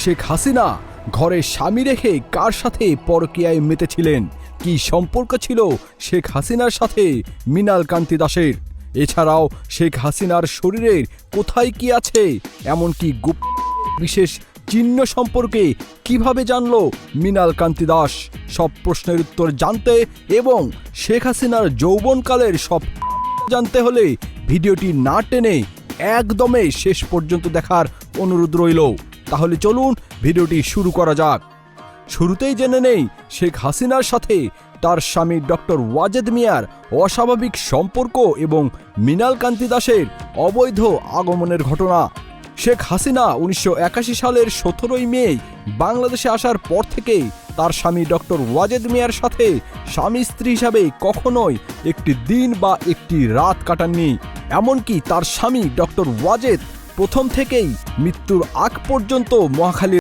শেখ হাসিনা ঘরে স্বামী রেখে কার সাথে পরকীয়ায় মেতেছিলেন? কি সম্পর্ক ছিল শেখ হাসিনার সাথে মিনাল কান্তি দাসের? এছাড়াও শেখ হাসিনার শরীরের কোথায় কি আছে? এমনকি গুপ বিশেষ চিহ্ন সম্পর্কে কীভাবে জানল মিনাল কান্তি দাস? সব প্রশ্নের উত্তর জানতে এবং শেখ হাসিনার যৌবনকালের সব জানতে হলে ভিডিওটি না টেনে একদমে শেষ পর্যন্ত দেখার অনুরোধ রইল। তাহলে চলুন ভিডিওটি শুরু করা যাক। শুরুতেই জেনে নেই, শেখ হাসিনার সাথে তার স্বামী ডক্টর ওয়াজেদ মিয়ার অস্বাভাবিক সম্পর্ক এবং মিনাল কান্তি দাসের অবৈধ আগমনের ঘটনা। শেখ হাসিনা উনিশশো একাশি সালের সতেরোই মে বাংলাদেশে আসার পর থেকেই তার স্বামী ডক্টর ওয়াজেদ মিয়ার সাথে স্বামী স্ত্রী হিসাবে কখনোই একটি দিন বা একটি রাত কাটাননি। এমনকি তার স্বামী ডক্টর ওয়াজেদ প্রথম থেকেই মৃত্যুর আগ পর্যন্ত মহাখালী